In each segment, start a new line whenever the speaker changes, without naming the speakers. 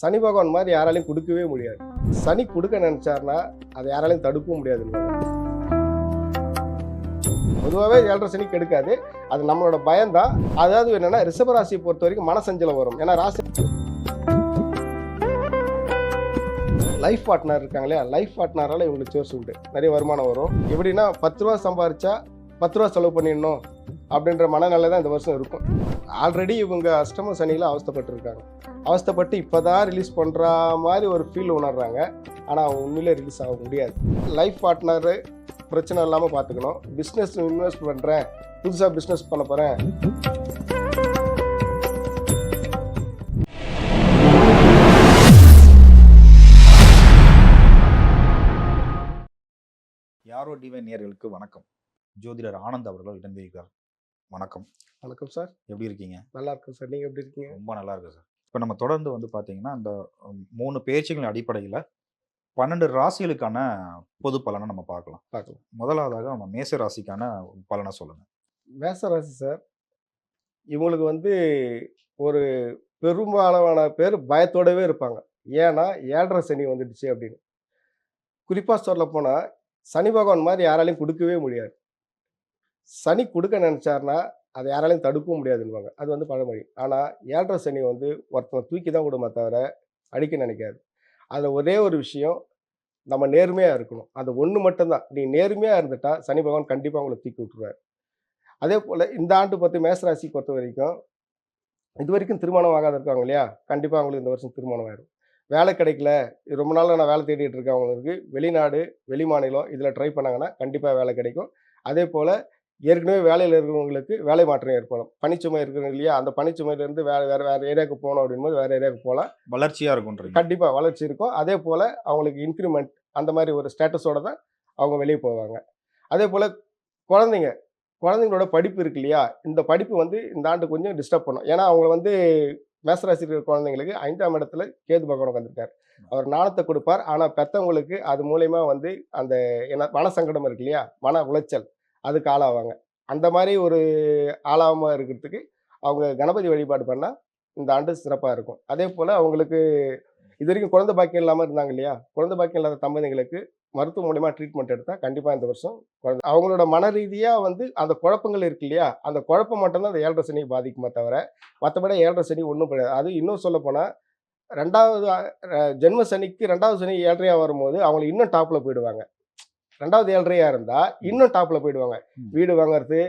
சனி பகவான் மாதிரி யாராலையும் கொடுக்கவே முடியாது. சனி கொடுக்க நினச்சார்னா அதை யாராலையும் தடுக்கவும் முடியாது. பொதுவாகவே ஏழரை சனி கெடுக்காது. அது நம்மளோட பயம்தான். அதாவது என்னென்னா ரிஷபராசியை பொறுத்த வரைக்கும் மனசஞ்சலம் வரும். ஏன்னா ராசி லைஃப் பார்ட்னர் இருக்காங்க இல்லையா? லைஃப் பார்ட்னரால் இவங்களுக்கு சோர்ஸ் உண்டு. நிறைய வருமானம் வரும். எப்படின்னா பத்து ரூபா சம்பாரிச்சா பத்து ரூபா செலவு பண்ணிடணும். அப்படின்ற மனநிலை தான் இந்த வருஷம் இருக்கும். ஆல்ரெடி இவங்க அஷ்டம சனியில் அவஸ்தப்பட்டிருக்காங்க. அவஸ்தப்பட்டு அவஸ்தைப்பட்டு இப்போ தான் ரிலீஸ் பண்ணுற மாதிரி ஒரு ஃபீல் உணர்றாங்க. ஆனால் உண்மையிலே ரிலீஸ் ஆக முடியாது. லைஃப் பார்ட்னரு பிரச்சனை இல்லாமல் பார்த்துக்கணும் பிஸ்னஸ் இன்வெஸ்ட் பண்ணுறேன் புதுசாக பிஸ்னஸ் பண்ண போகிறேன்
யாரோ டிவை நேர்களுக்கு வணக்கம். ஜோதிடர் ஆனந்த் அவர்கள் இடம்பெறுகிறார் வணக்கம்.
வணக்கம் சார்.
எப்படி இருக்கீங்க?
நல்லா இருக்கும் சார். நீங்கள் எப்படி இருக்கீங்க?
ரொம்ப நல்லா இருக்கு சார். இப்போ நம்ம தொடர்ந்து வந்து பார்த்தீங்கன்னா உம், மூணு பேச்சுகளின் அடிப்படையில் பன்னெண்டு ராசிகளுக்கான பொது பலனை நம்ம பார்க்கலாம்.
பார்க்கலாம்.
முதலாவதாக நம்ம மேச ராசிக்கான பலனை சொல்லுங்க.
மேசராசி சார் இவங்களுக்கு வந்து ஒரு பெரும்பாலான பேர் பயத்தோடவே இருப்பாங்க. ஏன்னா ஏழரை சனி வந்துடுச்சு அப்படின்னு. குறிப்பாக சொல்ல போனால் சனி பகவான் மாதிரி யாராலையும் கொடுக்கவே முடியாது. சனி கொடுக்க நினச்சாருன்னா அதை யாராலையும் தடுக்கவும் முடியாதுன்னுவாங்க. அது வந்து பழமொழி. ஆனால் ஏழரை சனி வந்து ஒருத்தனை தூக்கி தான் விடுமா தவிர அடிக்க நினைக்காது. அதில் ஒரே ஒரு விஷயம் நம்ம நேர்மையாக இருக்கணும். அது ஒன்று மட்டும்தான். நீ நேர்மையாக இருந்துட்டா சனி பகவான் கண்டிப்பாக உங்களை தூக்கி விட்டுருவார். அதே போல் இந்த ஆண்டு பார்த்து மேசராசி பொறுத்த வரைக்கும் இது வரைக்கும் திருமணம் ஆகாத இருக்காங்க இல்லையா? கண்டிப்பாக அவங்களுக்கு இந்த வருஷம் திருமணம் ஆயிடும் வேலை கிடைக்கல. இது ரொம்ப நாள் நான் வேலை தேடிட்டு இருக்கவங்களுக்கு வெளிநாடு வெளி மாநிலம் இதில் ட்ரை பண்ணாங்கன்னா கண்டிப்பாக வேலை கிடைக்கும். அதே போல் ஏற்கனவே வேலையில் இருக்கிறவங்களுக்கு வேலை மாற்றம் ஏற்படும். பணிச்சுமை இருக்கிறவங்க இல்லையா? அந்த பணிச்சுமையிலேருந்து வேறு வேறு வேறு ஏரியாவுக்கு போகணும் அப்படின்போது வேறு ஏரியாவுக்கு போகலாம்.
வளர்ச்சியாக இருக்குன்றீங்க.
கண்டிப்பாக வளர்ச்சி இருக்கும். அதே போல் அவங்களுக்கு இன்க்ரிமெண்ட் அந்த மாதிரி ஒரு ஸ்டேட்டஸோட தான் அவங்க வெளியே போவாங்க. அதே போல் குழந்தைங்க குழந்தைங்களோட படிப்பு இருக்கு இல்லையா? இந்த படிப்பு வந்து இந்த ஆண்டு கொஞ்சம் டிஸ்டர்ப் பண்ணும். ஏன்னா அவங்க வந்து மேசராசி இருக்கிற குழந்தைங்களுக்கு ஐந்தாம் இடத்துல கேது பகவான் உட்காந்துருக்கார் அவர் நாணத்தை கொடுப்பார். ஆனால் பெத்தவங்களுக்கு அது மூலயமா வந்து அந்த என்ன மன சங்கடம் இருக்கு இல்லையா? மன உளைச்சல். அதுக்கு ஆளாவாங்க. அந்த மாதிரி ஒரு ஆளாகாமல் இருக்கிறதுக்கு அவங்க கணபதி வழிபாடு பண்ணால் இந்த ஆண்டு சிறப்பாக இருக்கும். அதே போல் அவங்களுக்கு இது வரைக்கும் குழந்தை பாக்கியம் இல்லாமல் இருந்தாங்க இல்லையா? குழந்தை பாக்கியம் இல்லாத தம்பதிங்களுக்கு மருத்துவ மூலியமாக ட்ரீட்மெண்ட் எடுத்தால் கண்டிப்பாக இந்த வருஷம் குழந்தை அவங்களோட மன ரீதியாக வந்து அந்த குழப்பங்கள் இருக்கு இல்லையா? அந்த குழப்பம் மட்டும்தான் அந்த ஏழரை சனி பாதிக்குமே தவிர மற்றபடி ஏழரை சனி ஒன்றும் கிடையாது அது இன்னும் சொல்ல போனால் ரெண்டாவது ஜென்ம சனிக்கு ரெண்டாவது சனி ஏழரையா வரும்போது அவங்க இன்னும் டாப்பில் போயிடுவாங்க. ரெண்டாவது ஏழரையா இருந்தால் இன்னும் டாப்பில் போயிடுவாங்க. வீடு வாங்குறது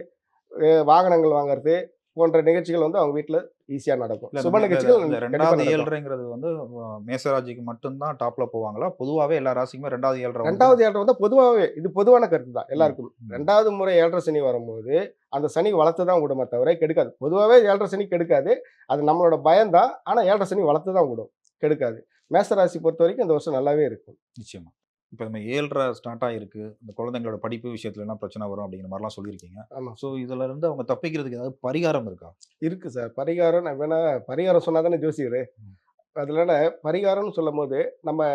வாகனங்கள் வாங்குறது போன்ற நிகழ்ச்சிகள் வந்து அவங்க வீட்டில் ஈஸியாக நடக்கும். சுப நிகழ்ச்சிகள்
ரெண்டாவது
நடக்கும்.
ஏழ்றைங்கிறது வந்து அஹ், மேசராசிக்கு மட்டும்தான் டாப்ல போவாங்களா? பொதுவாகவே எல்லா ராசிக்குமே ரெண்டாவது ஏழ்ரை வந்து-
ரெண்டாவது ஏழரை வந்து பொதுவாகவே இது பொதுவான கருத்து தான் எல்லாருக்கும். ரெண்டாவது முறை ஏழரை சனி வரும்போது அந்த சனி வளர்த்து தான் விடுமே தவிர கெடுக்காது. பொதுவாகவே ஏழரை சனி கெடுக்காது. அது நம்மளோட பயம்தான். ஆனால் ஏழரை சனி வளர்த்து தான் விடும் கெடுக்காது. மேசராசி பொறுத்த வரைக்கும் இந்த வருஷம் நல்லாவே இருக்கும்.
நிச்சயமா. இப்போ நம்ம ஏழ்ரை ஸ்டார்ட் ஆயிருக்கு. இந்த குழந்தைங்களோட படிப்பு விஷயத்துல எல்லாம் பிரச்சனை வரும் அப்படிங்கிற மாதிரிலாம் சொல்லியிருக்கீங்க.
ஆமாம்
ஸோ இதுல இருந்து அவங்க தப்பிக்கிறதுக்கு ஏதாவது பரிகாரம் இருக்கா?
இருக்கு சார். பரிகாரம் நான் வேணா பரிகாரம் சொன்னா தானே ஜோசியர்.
ம்.
அதனால பரிகாரம்னு சொல்லும் போது நம்ம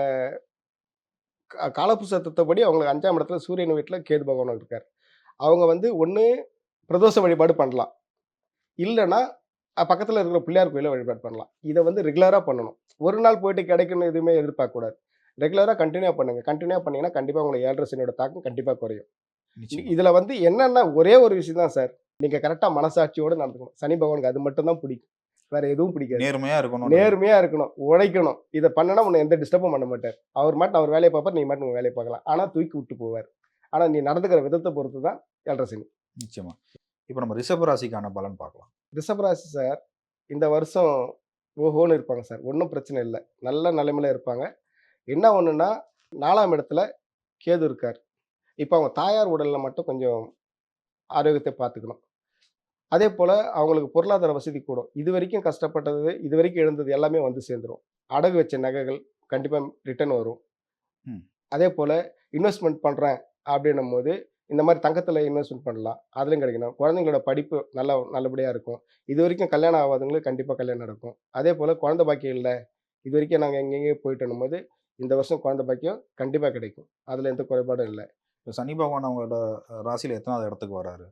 கா- காலப்புசத்தப்படி அவங்களுக்கு அஞ்சாம் இடத்துல சூரியன் வீட்டில் கேது பகவான் இருக்கார். அவங்க வந்து ஒன்று பிரதோஷ வழிபாடு பண்ணலாம். இல்லைன்னா பக்கத்தில் இருக்கிற பிள்ளையார் கோயிலை வழிபாடு பண்ணலாம். இதை வந்து ரெகுலராக பண்ணணும். ஒரு நாள் போயிட்டு கிடைக்கணும் எதுவுமே எதிர்பார்க்கக்கூடாது ரெகுலராக கண்டினியூ பண்ணுங்க. கண்டினியூ பண்ணீங்கன்னா கண்டிப்பாக உங்களுக்கு ஏழரை சனியோட தாக்கம் கண்டிப்பாக குறையும். இதுல வந்து என்னன்னா ஒரே ஒரு விஷயம் தான் சார். நீங்க கரெக்டா மனசாட்சியோட நடந்துக்கணும். சனி பகவானுக்கு அது மட்டும் தான் பிடிக்கும். வேற எதுவும் பிடிக்காது.
நேர்மையா இருக்கணும்
நேர்மையா இருக்கணும். உழைக்கணும். இதை பண்ணனா உன்னை எந்த டிஸ்டர்பும் பண்ண மாட்டார். அவர் மட்டும் அவர் வேலையை பார்ப்பார் நீ மட்டும் உங்க வேலையை பார்க்கலாம். ஆனா தூக்கி விட்டு போவார். ஆனா நீ நடந்துக்கிற விதத்தை பொறுத்து தான் ஏழரை சனி.
நிச்சயமா. இப்போ நம்ம ரிஷப ராசிக்கான பலன் பார்க்கலாம்.
ரிஷபராசி சார் இந்த வருஷம் ஓஹோன்னு இருப்பாங்க சார். ஒன்றும் பிரச்சனை இல்லை. நல்ல நிலைமையில இருப்பாங்க. என்ன ஒண்ணுன்னா நாலாம் இடத்துல கேது இருக்கார். இப்போ அவங்க தாயார் உடல்ல மட்டும் கொஞ்சம் ஆரோக்கியத்தை பார்த்துக்கணும். அதே போல் அவங்களுக்கு பொருளாதார வசதி கூடும். இது வரைக்கும் கஷ்டப்பட்டது இது வரைக்கும் எழுந்தது எல்லாமே வந்து சேர்ந்துரும். அடகு வச்ச நகைகள் கண்டிப்பாக ரிட்டர்ன் வரும். அதே போல் இன்வெஸ்ட்மெண்ட் பண்ணுறேன் அப்படின்னும் போது இந்த மாதிரி தங்கத்தில் இன்வெஸ்ட்மெண்ட் பண்ணலாம். அதுலையும் கிடைக்கணும். குழந்தைங்களோட படிப்பு நல்லா நல்லபடியாக இருக்கும். இது வரைக்கும் கல்யாணம் ஆகாதவங்களுக்கு கண்டிப்பாக கல்யாணம் நடக்கும். அதே போல் குழந்தை பாக்கியம் இல்லை. இது வரைக்கும் நாங்கள் எங்கெங்கேயோ போயிட்டு போது இந்த வருஷம் குழந்தை பாக்கியம் கண்டிப்பாக கிடைக்கும். அதில் எந்த குறைபாடும் இல்லை.
இப்போ சனி பகவான் அவங்களோட ராசியில எத்தனாவது இடத்துக்கு வராரு?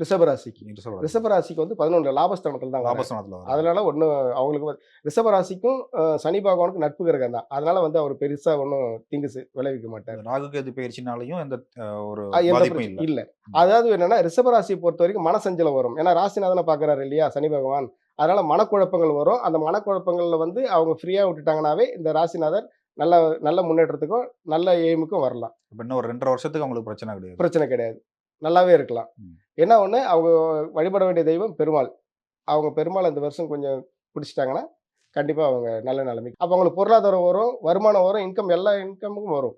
ரிஷபராசிக்கு
ரிஷபராசி.
ரிஷபராசிக்கு வந்து பதினொன்று லாபஸ்தானத்தில் தான்.
லாபஸ்தானத்துல.
அதனால ஒன்றும் அவங்களுக்கு ரிஷபராசிக்கும் சனி பகவானுக்கும் நட்பு கிரகம் தான். அதனால வந்து அவர் பெருசா ஒன்றும் திங்கு விளைவிக்க மாட்டார்.
ராகு கேது பயிற்சினாலையும் எந்த ஒரு இல்ல.
அதாவது என்னன்னா ரிஷபராசியை பொறுத்த வரைக்கும் மனசஞ்சலம் வரும். ஏன்னா ராசிநாதனை பாக்குறாரு இல்லையா சனி பகவான்? அதனால மனக்குழப்பங்கள் வரும். அந்த மனக்குழப்பங்கள்ல வந்து அவங்க ஃப்ரீயா விட்டுட்டாங்கனாவே இந்த ராசிநாதர் நல்ல நல்ல முன்னேற்றத்துக்கும் நல்ல எய்முக்கும் வரலாம்.
இப்ப இன்னும் ஒரு ரெண்டரை வருஷத்துக்கு அவங்களுக்கு பிரச்சனை கிடையாது.
பிரச்சனை கிடையாது. நல்லாவே இருக்கலாம். என்ன ஒண்ணு அவங்க வழிபட வேண்டிய தெய்வம் பெருமாள். அவங்க பெருமாள் இந்த வருஷம் கொஞ்சம் பிடிச்சிட்டாங்கன்னா கண்டிப்பா அவங்க நல்ல நிலைமை அப்போ அவங்களுக்கு பொருளாதாரம் வரும் வருமானம் வரும் இன்கம் எல்லா இன்கமும் வரும்.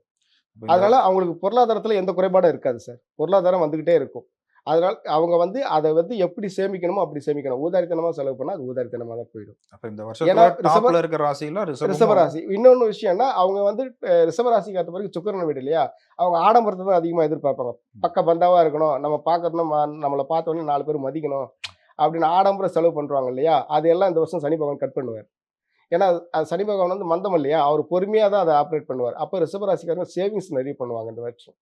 அதனால அவங்களுக்கு பொருளாதாரத்துல எந்த குறைபாடும் இருக்காது சார் பொருளாதாரம் வந்துகிட்டே இருக்கும். அதனால அவங்க வந்து அதை வந்து எப்படி சேமிக்கணுமோ அப்படி சேமிக்கணும். ஊதாரித்தனமா செலவு பண்ணா அது ஊதாரித்தனமா தான் போயிடும்.
அப்ப இந்த
ஏன்னா
வருஷத்துல
ரிஷப-
டாப்ல இருக்க ராசியில ரிஷபமும்
ரிஷபராசி. இன்னொன்னு விஷயம்னா அவங்க வந்து அஹ், ரிஷபராசிக்கு அடுத்த பிறகு சுக்கரன் வீடு இல்லையா? அவங்க ஆடம்பரத்தை தான் அதிகமா எதிர்பார்ப்பாங்க. பக்க பந்தாவா இருக்கணும். நம்ம பார்க்கறதுனா ம- நம்மளை பார்த்த உடனே நாலு பேர் மதிக்கணும் அப்படின்னு ஆடம்பர செலவு பண்றாங்க இல்லையா? அது எல்லாம் இந்த வருஷம் சனி பகவான் கட் பண்ணுவார். ஏன்னா அது சனி பகவான் வந்து மந்தம் இல்லையா? அவர் பொறுமையாக தான் அதை ஆப்ரேட் பண்ணுவார். அப்போ ரிஷபராசிக்காரங்க சேவிங்ஸ் நிறைய பண்ணுவாங்க இந்த வருஷம்.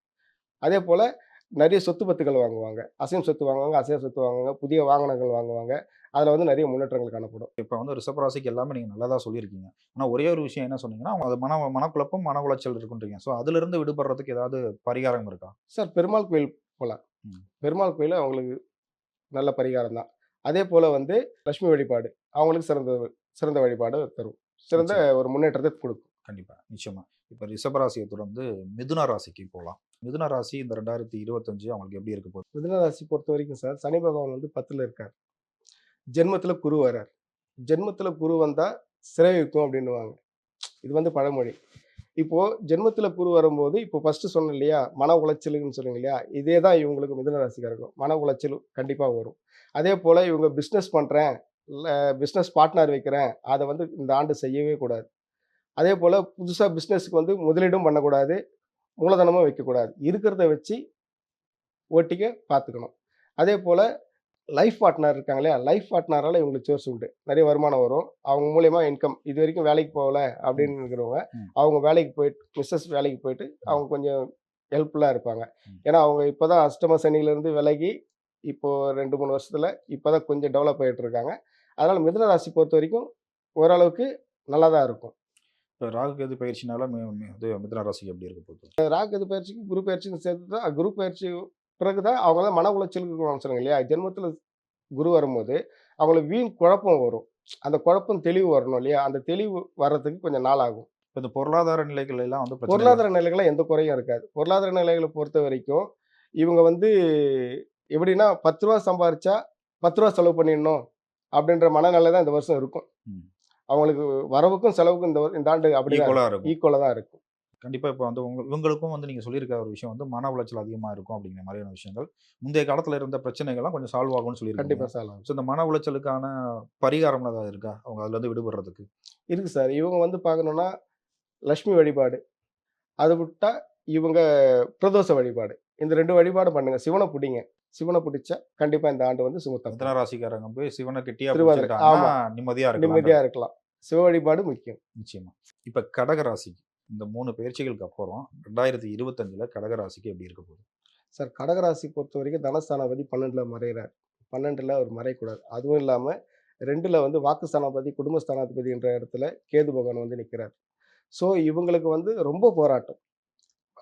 அதே போல் நிறைய சொத்து பத்துக்கள் வாங்குவாங்க. அசையும் சொத்து வாங்குவாங்க அசைய சொத்து வாங்குவாங்க புதிய வாகனங்கள் வாங்குவாங்க. அதில் வந்து நிறைய முன்னேற்றங்கள் காணப்படும்.
இப்ப வந்து ரிஷபராசிக்கு எல்லாமே நீங்க நல்லதா சொல்லியிருக்கீங்க. ஆனா ஒரே ஒரு விஷயம் என்ன சொன்னீங்கன்னா அவங்க அது மன மனக்குழப்பம் மன உளைச்சல் இருக்குன்றீங்க. சோ அதுல இருந்து விடுபடுறதுக்கு ஏதாவது பரிகாரம் இருக்கா?
சார் பெருமாள் கோயில் போகலாம். பெருமாள் கோயில் அவங்களுக்கு நல்ல பரிகாரம் தான். அதே போல் வந்து லட்சுமி வழிபாடு. அவங்களுக்கு சிறந்த சிறந்த வழிபாடு தரும். சிறந்த ஒரு முன்னேற்றத்தை கொடுக்கும்.
கண்டிப்பா. நிச்சயமா. இப்ப ரிஷபராசியை தொடர்ந்து மிதுன ராசிக்கு போகலாம் மிதுன ராசி இந்த ரெண்டாயிரத்தி இருபத்தஞ்சு அவங்களுக்கு எப்படி இருக்க போகுது?
மிதுன ராசி பொறுத்த வரைக்கும் சார் சனி பகவான் வந்து பத்தில் இருக்கார். ஜென்மத்தில் குரு வர்றார் ஜென்மத்தில் குரு வந்தால் சிறையுக்கும் அப்படின்னுவாங்க. இது வந்து பழமொழி. இப்போது ஜென்மத்தில் குரு வரும்போது இப்போ ஃபர்ஸ்ட் சொன்னேன் இல்லையா மன உளைச்சலுன்னு சொன்னீங்க இல்லையா இதே தான் இவங்களுக்கு மிதுன ராசிக்காரர்கள் மன உளைச்சல் கண்டிப்பாக வரும். அதே போல் இவங்க பிஸ்னஸ் பண்ணுறேன் பிஸ்னஸ் பார்ட்னர் வைக்கிறேன் அதை வந்து இந்த ஆண்டு செய்யவே கூடாது. அதே போல் புதுசாக பிஸ்னஸ்க்கு வந்து முதலீடும் பண்ணக்கூடாது மூலதனமும் வைக்கக்கூடாது. இருக்கிறத வச்சு ஓட்டிக்க பார்த்துக்கணும். அதே போல் லைஃப் பார்ட்னர் இருக்காங்க இல்லையா? லைஃப் பார்ட்னரால் இவங்களுக்கு சோர்ஸ் உண்டு. நிறைய வருமானம் வரும். அவங்க மூலயமா இன்கம் இது வரைக்கும் வேலைக்கு போகல அப்படின்னு இருக்கிறவங்க. அவங்க வேலைக்கு போயிட்டு மிஸ்ஸஸ் வேலைக்கு போயிட்டு அவங்க கொஞ்சம் ஹெல்ப்ஃபுல்லாக இருப்பாங்க. ஏன்னா அவங்க இப்போ தான் அஷ்டம சனியிலேருந்து விலகி இப்போ ரெண்டு மூணு வருஷத்தில் இப்போ தான் கொஞ்சம் டெவலப் ஆகிட்டு இருக்காங்க. அதனால் மிதுன ராசி பொறுத்த வரைக்கும் ஓரளவுக்கு நல்லா தான் இருக்கும்.
இப்ப ராகு கேது பயிற்சினால இது மிதுன ராசிக்கு எப்படி இருக்க போகுது.
ராகு பயிற்சிக்கு குரு பயிற்சின்னு சேர்த்து தான் குரு பயிற்சி பிறகு தான் அவங்க தான் மன உளைச்சலுக்கு சொன்னாங்க இல்லையா? ஜென்மத்தில் குரு வரும்போது அவங்களுக்கு வீண் குழப்பம் வரும். அந்த குழப்பம் தெளிவு வரணும் இல்லையா? அந்த தெளிவு வர்றதுக்கு கொஞ்சம் நாள் ஆகும்.
இப்ப இந்த பொருளாதார நிலைகள் எல்லாம் வந்து
பொருளாதார நிலைகளை எந்த குறையும் இருக்காது. பொருளாதார நிலைகளை பொறுத்த வரைக்கும் இவங்க வந்து எப்படின்னா பத்து ரூபா சம்பாரிச்சா பத்து ரூபா செலவு பண்ணிடணும் அப்படின்ற மனநிலை தான் இந்த வருஷம் இருக்கும். அவங்களுக்கு வரவுக்கும் செலவுக்கும் இந்த இந்த ஆண்டு அப்படி ஈக்குவலாக தான் இருக்கும்.
கண்டிப்பா இப்போ வந்து உங்க இவங்களுக்கும் வந்து நீங்க சொல்லியிருக்க ஒரு விஷயம் வந்து மன உளைச்சல் அதிகமா இருக்கும் அப்படிங்கிற மாதிரியான விஷயங்கள். முந்தைய காலத்துல இருந்த பிரச்சனைகள்லாம் கொஞ்சம் சால்வ் ஆகும்னு சொல்லியிருக்காங்க.
கண்டிப்பாக சாலம்
ஸோ இந்த மன உளைச்சலுக்கான பரிகாரம் ஏதாவது இருக்கா? அவங்க அதுல இருந்து விடுபடுறதுக்கு?
இருக்கு சார். இவங்க வந்து பார்க்கணுன்னா லக்ஷ்மி வழிபாடு. அது விட்டா இவங்க பிரதோஷ வழிபாடு. இந்த ரெண்டு வழிபாடு பண்ணுங்க. சிவனை பிடிங்க. சிவனை பிடிச்சா கண்டிப்பா இந்த ஆண்டு வந்து சுமத்தம்
ராசிக்காரங்க போய் சிவனை கெட்டியா
ஆமா.
நிம்மதியா
நிம்மதியா இருக்கலாம். சிவ வழிபாடு முக்கியம்.
நிச்சயமா. இப்ப கடக ராசிக்கு இந்த மூணு பயிற்சிகளுக்கு அப்புறம் ரெண்டாயிரத்தி இருபத்தஞ்சுல கடக ராசிக்கு எப்படி இருக்க போகுது?
சார் கடகராசி பொறுத்த வரைக்கும் தனஸ்தானாபதி பன்னெண்டுல மறைகிறார் பன்னெண்டுல அவர் மறையக்கூடாது அதுவும் இல்லாம ரெண்டுல வந்து வாக்குஸ்தானாபதி குடும்பஸ்தானாதிபதி என்ற இடத்துல கேது பகவான் வந்து நிற்கிறார் ஸோ இவங்களுக்கு வந்து ரொம்ப போராட்டம்.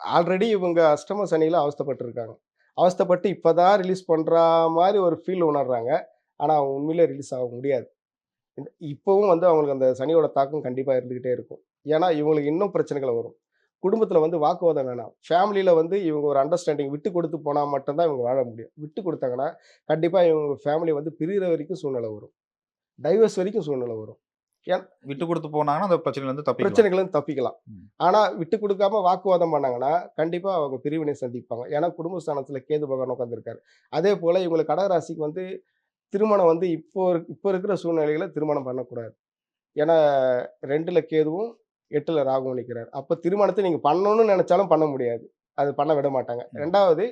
ஆல்ரெடி இவங்க அஷ்டம சனியில அவஸ்தைப்பட்டிருக்காங்க. அவஸ்தைப்பட்டு இப்போதான் ரிலீஸ் பண்ணுற மாதிரி ஒரு ஃபீல் உணர்றாங்க. ஆனால் அவங்க உண்மையிலே ரிலீஸ் ஆக முடியாது. இப்போவும் வந்து அவங்களுக்கு அந்த சனியோட தாக்கம் கண்டிப்பாக இருந்துக்கிட்டே இருக்கும். ஏன்னா இவங்களுக்கு இன்னும் பிரச்சனைகள் வரும். குடும்பத்தில் வந்து வாக்குவாதம் வேணாம் ஃபேமிலியில் வந்து இவங்க ஒரு அண்டர்ஸ்டாண்டிங் விட்டு கொடுத்து போனால் மட்டும்தான் இவங்க வாழ முடியும். விட்டு கொடுத்தாங்கன்னா கண்டிப்பாக இவங்க ஃபேமிலி வந்து பிரிகிற வரைக்கும் சூழ்நிலை வரும். டைவர்ஸ் வரைக்கும் சூழ்நிலை வரும்.
விட்டு கொடுத்து போனாங்கன்னா அந்த பிரச்சனையில இருந்து தப்பிக்கலாம்.
பிரச்சனைகளும் தப்பிக்கலாம்.
ம்.
ஆனா விட்டு கொடுக்காம வாக்குவாதம் பண்ணாங்கன்னா கண்டிப்பா அவங்க பிரிவினை சந்திப்பாங்க. ஏன்னா குடும்பஸ்தானத்துல கேது பகவான் உட்காந்துருக்காரு அதே போல இவங்களுக்கு கடகராசிக்கு வந்து திருமணம் வந்து இப்போ இப்போ இருக்கிற சூழ்நிலைகளை திருமணம் பண்ணக்கூடாது. ஏன்னா ரெண்டுல கேதுவும் எட்டுல ராகுவும் நிற்கிறார் அப்ப திருமணத்தை நீங்க பண்ணணும்னு நினைச்சாலும் பண்ண முடியாது. அது பண்ண விட மாட்டாங்க. ரெண்டாவது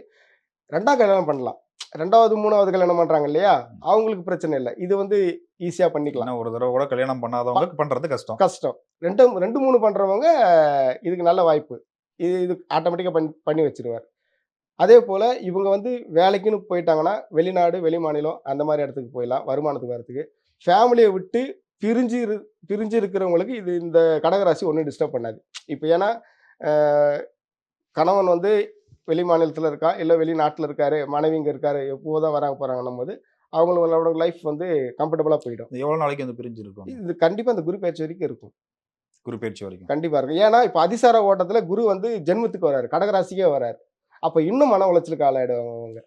ரெண்டாவது கல்யாணம் பண்ணலாம். ரெண்டாவது மூணாவது கல்யாணம் பண்றாங்க இல்லையா அவங்களுக்கு பிரச்சனை இல்லை. இது வந்து ஈஸியா பண்ணிக்கலாம்.
ஒரு தடவை கூட கல்யாணம் பண்ணாதவங்களுக்கு பண்றது கஷ்டம்.
கஷ்டம். ரெண்டு ரெண்டு மூணு பண்றவங்க இதுக்கு நல்ல வாய்ப்பு. இது இது ஆட்டோமேட்டிக்காக பண்ணி பண்ணி வச்சிருவார். அதே போல் இவங்க வந்து வேலைக்குன்னு போயிட்டாங்கன்னா வெளிநாடு வெளி மாநிலம் அந்த மாதிரி இடத்துக்கு போயிடலாம் வருமானத்துக்கு வரத்துக்கு ஃபேமிலியை விட்டு பிரிஞ்சு இரு பிரிஞ்சு இருக்கிறவங்களுக்கு இது இந்த கடகராசி ஒன்றும் டிஸ்டர்ப் பண்ணாது. இப்போ ஏன்னா கணவன் வந்து வெளி மாநிலத்தில் இருக்கா? இல்லை வெளிநாட்டில் இருக்காரு? மனைவி இங்கே இருக்காரு? எப்போ தான் வராங்க போகிறாங்கன்னும் போது அவங்களோட லைஃப் வந்து கம்ஃபர்டபுளாக போயிடும்.
இது எவ்வளவு நாளைக்கு வந்து பிரிஞ்சு இருக்கும்
இது கண்டிப்பாக அந்த குரு பயிற்சி வரைக்கும் இருக்கும்.
குரு பயிற்சி வரைக்கும்.
கண்டிப்பாக இருக்கும். ஏன்னா இப்போ அதிசார ஓட்டத்தில் குரு வந்து ஜென்மத்துக்கு வராரு. கடகராசிக்கே வராரு. அப்போ இன்னும் மன உளைச்சலுக்கு ஆளாயிடுவாங்க அவங்க.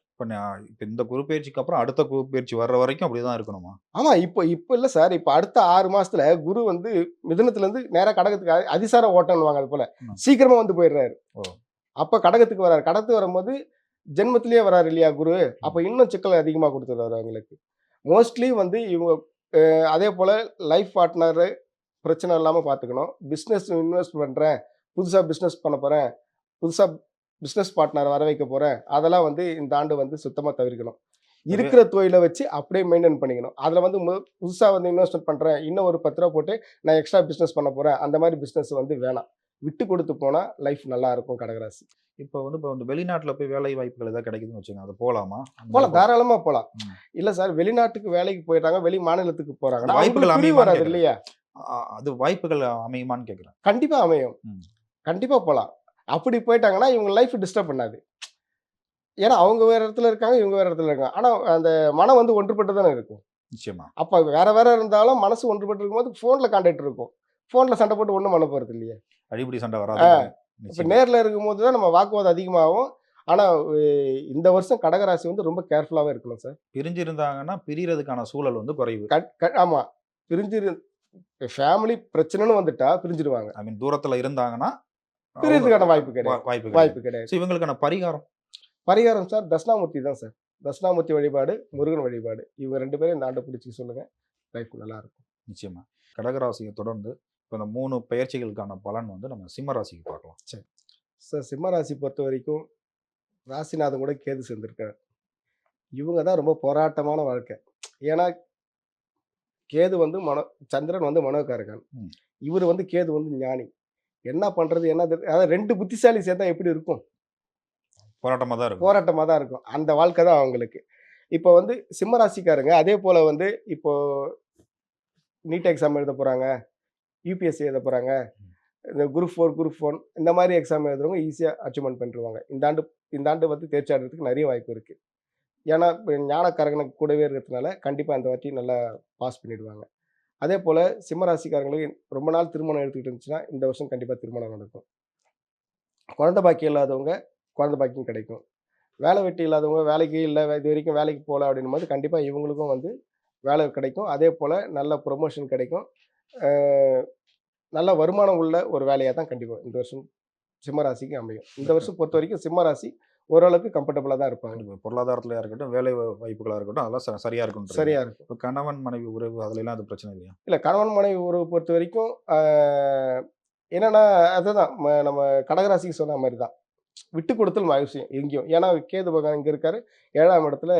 இப்ப இந்த குரு பயிற்சிக்கு அப்புறம் அடுத்த குரு பயிற்சி வர்ற வரைக்கும் அப்படிதான் இருக்கணுமா?
ஆமா இப்போ இப்போ இல்லை சார் இப்போ அடுத்த ஆறு மாசத்துல குரு வந்து மிதுனத்துல இருந்து நேரா கடகத்துக்கு அதிசார ஓட்டம்னுவாங்க அது போல.
ம்.
சீக்கிரமா வந்து போயிடுறாரு.
ஓ.
அப்ப கடகத்துக்கு வராரு. கடத்து வரும்போது ஜென்மத்திலேயே வராரு இல்லையா குரு? அப்ப இன்னும் சிக்கல் அதிகமா கொடுத்துருவாரு அவங்களுக்கு. மோஸ்ட்லி வந்து இவங்க அதே போல லைஃப் பார்ட்னர் பிரச்சனை இல்லாம பாத்துக்கணும். பிஸ்னஸ் இன்வெஸ்ட் பண்றேன். புதுசா பிஸ்னஸ் பண்ண போறேன். புதுசா பிஸ்னஸ் பார்ட்னர் வர வைக்க போறேன். அதெல்லாம் வந்து இந்த ஆண்டு வந்து சுத்தமா தவிர்க்கணும். இருக்கிற தொழிலை வச்சு அப்படியே மெயின்டைன் பண்ணிக்கணும். அதில் வந்து மு- புதுசா வந்து இன்வெஸ்ட்மெண்ட் பண்றேன். இன்னும் ஒரு பத்து ரூபா போட்டு நான் எக்ஸ்ட்ரா பிஸ்னஸ் பண்ண போறேன். அந்த மாதிரி பிஸ்னஸ் வந்து வேணாம். விட்டு கொடுத்து போனா லைஃப் நல்லா இருக்கும் கடகராசி.
இப்போ வந்து இப்போ வந்து வெளிநாட்டுல போய் வேலை வாய்ப்புகள் ஏதாவது கிடைக்குதுன்னு வச்சுங்க அது போலாமா? அந்த
போலாம்
மாதிரி
தாராளமா போலாம்.
ம்.
இல்ல சார் வெளிநாட்டுக்கு வேலைக்கு போயிட்டாங்க வெளி மாநிலத்துக்கு
அந்த வாய்ப்புகள்
வராது. இல்லையா?
அது வாய்ப்புகள் அமையுமான்னு கேட்குறேன்
கண்டிப்பா அமையும்.
ம்.
கண்டிப்பா போலாம். அப்படி போயிட்டாங்கன்னா இவங்க லைஃப் டிஸ்டர்ப் பண்ணாது. ஏன்னா அவங்க வேற இடத்துல இருக்காங்க இவங்க வேற இடத்துல இருக்காங்க. ஆனா அந்த மனம் வந்து ஒன்றுபட்டு தானே இருக்கும்.
நிச்சயமா.
அப்ப வேற வேற இருந்தாலும் மனசு ஒன்றுபட்டு இருக்கும்போது போன்ல கான்டாக்ட் இருக்கும். போன்ல சண்டை போட்டு ஒண்ணும் பண்ண போறது இல்லையே.
அடிப்படி சண்டை. வராது.
இப்ப. நேர்ல இருக்கும்போது தான் நம்ம வாக்குவாதம் அதிகமாகும். ஆனா அஹ், இந்த வருஷம் கடகராசி வந்து ரொம்ப கேர்ஃபுல்லாவே இருக்கணும் சார்.
பிரிஞ்சு இருந்தாங்கன்னா பிரியறதுக்கான சூழல் வந்து குறைவு.
கட்- கட்- ஆமா. பிரிஞ்சு ஃபேமிலி பிரச்சனைன்னு வந்துட்டா பிரிஞ்சிடுவாங்க
ஐ மீன் தூரத்துல இருந்தாங்கன்னா
பிரியறதுக்கான வாய்ப்பு கிடையாது.
வாய்ப்பு
வாய்ப்பு கிடையாது.
இவங்களுக்கான பரிகாரம்?
பரிகாரம் சார் தட்சிணாமூர்த்தி தான் சார். தட்சிணாமூர்த்தி வழிபாடு முருகன் வழிபாடு. இவங்க ரெண்டு பேரும் இந்த ஆண்டை பிடிச்சி சொல்லுங்க. லைஃப் நல்லா இருக்கும்.
நிச்சயமா. கடகராசியை தொடர்ந்து இப்போ இந்த மூணு பயிற்சிகளுக்கான பலன் வந்து நம்ம சிம்ம ராசிக்கு பார்க்கலாம்.
சார். சிம்ம ராசி பொறுத்த வரைக்கும் ராசிநாதன் கூட கேது சேர்ந்திருக்காரு. இவங்க தான் ரொம்ப போராட்டமான வாழ்க்கை. ஏன்னா கேது வந்து மனோ சந்திரன் வந்து மனோகாரகன். இவர் வந்து கேது வந்து ஞானி. என்ன பண்றது என்ன அதாவது ரெண்டு புத்திசாலி சேர்ந்தா எப்படி இருக்கும்?
போராட்டமா தான் இருக்கும்.
போராட்டமாக தான் இருக்கும். அந்த வாழ்க்கை தான் அவங்களுக்கு. இப்போ வந்து சிம்ம ராசிக்காரங்க அதே போல் வந்து இப்போ நீட் எக்ஸாம் எழுத போகிறாங்க யூபிஎஸ்சி எழுத போகிறாங்க இந்த குரூப் ஃபோர் குரூப் ஃபோன் இந்த மாதிரி எக்ஸாம் எழுதுறவங்க ஈஸியாக அச்சீவ்மெண்ட் பண்ணிடுவாங்க இந்த ஆண்டு இந்த ஆண்டு வந்து தேர்ச்சி ஆடுறதுக்கு நிறைய வாய்ப்பு இருக்குது ஏன்னா இப்போ ஞானக்காரகனுக்கு கூடவே இருக்கிறதுனால கண்டிப்பாக அந்த வாட்டி நல்லா பாஸ் பண்ணிடுவாங்க. அதே போல் சிம்மராசிக்காரங்களுக்கு ரொம்ப நாள் திருமணம் எடுத்துக்கிட்டு இருந்துச்சுன்னா இந்த வருஷம் கண்டிப்பாக திருமணம் நடக்கும். குழந்தை பாக்கியம் இல்லாதவங்க குழந்தை பாக்கியம் கிடைக்கும். வேலை வெட்டி இல்லாதவங்க வேலைக்கு இல்லை இது வரைக்கும் வேலைக்கு போகல அப்படின்னும் போது கண்டிப்பாக இவங்களுக்கும் வந்து வேலை கிடைக்கும். அதே போல் நல்ல ப்ரொமோஷன் கிடைக்கும். நல்ல வருமானம் உள்ள ஒரு வேலையாக தான் கண்டிப்பாக இந்த வருஷம் சிம்மராசிக்கு அமையும். இந்த வருஷம் பொறுத்த வரைக்கும் சிம்மராசி ஓரளவுக்கு கம்ஃபர்டபுளாக தான் இருப்பாங்க.
கண்டிப்பா. பொருளாதாரத்திலயா இருக்கட்டும் வேலை வா- வாய்ப்புகளா இருக்கட்டும் அதெல்லாம் ச- சரியா இருக்கும்
சரியா இருக்கும்.
இப்போ கணவன் மனைவி உறவு அதுல எல்லாம் அது பிரச்சனை இல்லையா?
இல்லை கணவன் மனைவி உறவு பொறுத்த வரைக்கும் என்னன்னா அதுதான் நம்ம கடகராசிக்கு சொன்ன மாதிரி தான். விட்டு கொடுத்தல் அவசியம் எங்கேயும். ஏன்னா கேது பகவான் இங்கே இருக்காரு. ஏழாம் இடத்துல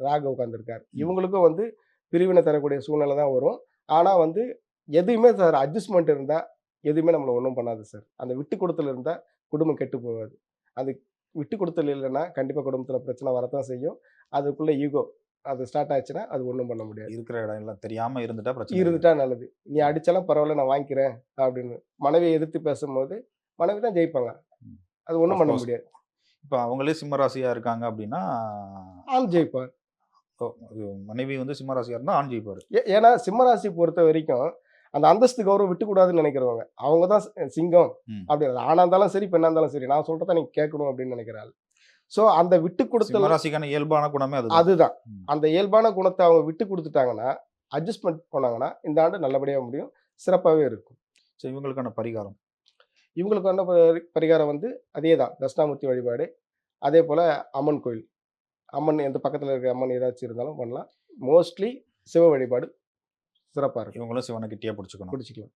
ராகு உட்காந்துருக்காரு இவங்களுக்கும் வந்து பிரிவினை தரக்கூடிய சூழ்நிலை தான் வரும். ஆனால் வந்து எதுவுமே சார் அட்ஜஸ்ட்மெண்ட் இருந்தால் எதுவுமே நம்மளை ஒன்றும் பண்ணாது சார். அந்த விட்டு கொடுத்தல் இருந்தால் குடும்பம் கெட்டு போகாது. அது விட்டு கொடுத்தல் இல்லைன்னா கண்டிப்பாக குடும்பத்தில் பிரச்சனை வரத்தான் செய்யும். அதுக்குள்ளே ஈகோ அது ஸ்டார்ட் ஆச்சுன்னா அது ஒன்றும் பண்ண முடியாது.
இருக்கிற இடம் எல்லாம் தெரியாம இருந்துட்டா பிரச்சனை.
இருந்துட்டா நல்லது. நீ அடிச்சாலும் பரவாயில்ல நான் வாங்கிக்கிறேன் அப்படின்னு. மனைவியை எதிர்த்து பேசும்போது மனைவி தான் ஜெயிப்பாங்க. அது ஒன்றும் பண்ண. முடியாது.
இப்போ அவங்களே சிம்ம ராசியா இருக்காங்க அப்படின்னா
ஆண் ஜெயிப்பார்.
மனைவி வந்து சிம்ம ராசியா இருந்தா ஆண் ஜெயிப்பாரு.
ஏன்னா சிம்மராசி பொறுத்த வரைக்கும் அந்த அந்தஸ்து கௌரவம் விட்டுக்கூடாதுன்னு நினைக்கிறவங்க. அவங்க தான் சிங்கம்.
ம்.
அப்படி ஆணா இருந்தாலும் சரி பெண்ணா இருந்தாலும் சரி நான் சொல்றத நீங்க கேட்கணும் அப்படின்னு நினைக்கிறாள் ஸோ அந்த விட்டு
சிம்ம
கொடுத்தல்
ராசிக்கான இயல்பான குணமே அது
அதுதான். அந்த இயல்பான குணத்தை அவங்க விட்டு கொடுத்துட்டாங்கன்னா அட்ஜஸ்ட்மெண்ட் பண்ணாங்கன்னா இந்த ஆண்டு நல்லபடியாக முடியும். சிறப்பாகவே இருக்கும்.
சரி இவங்களுக்கான பரிகாரம்.
இவங்களுக்கு என்ன பரி- பரிகாரம் வந்து அதே தான் தட்சிணாமூர்த்தி வழிபாடு. அதே போல் அம்மன் கோயில். அம்மன் எந்த பக்கத்தில் இருக்க அம்மன் ஏதாச்சும் இருந்தாலும் பண்ணலாம். மோஸ்ட்லி சிவ வழிபாடு. சிறப்பாக இருக்கும்.
இவங்களும் சிவனை கிட்டியா பிடிச்சுக்கணும்.
பிடிச்சிக்கலாம்.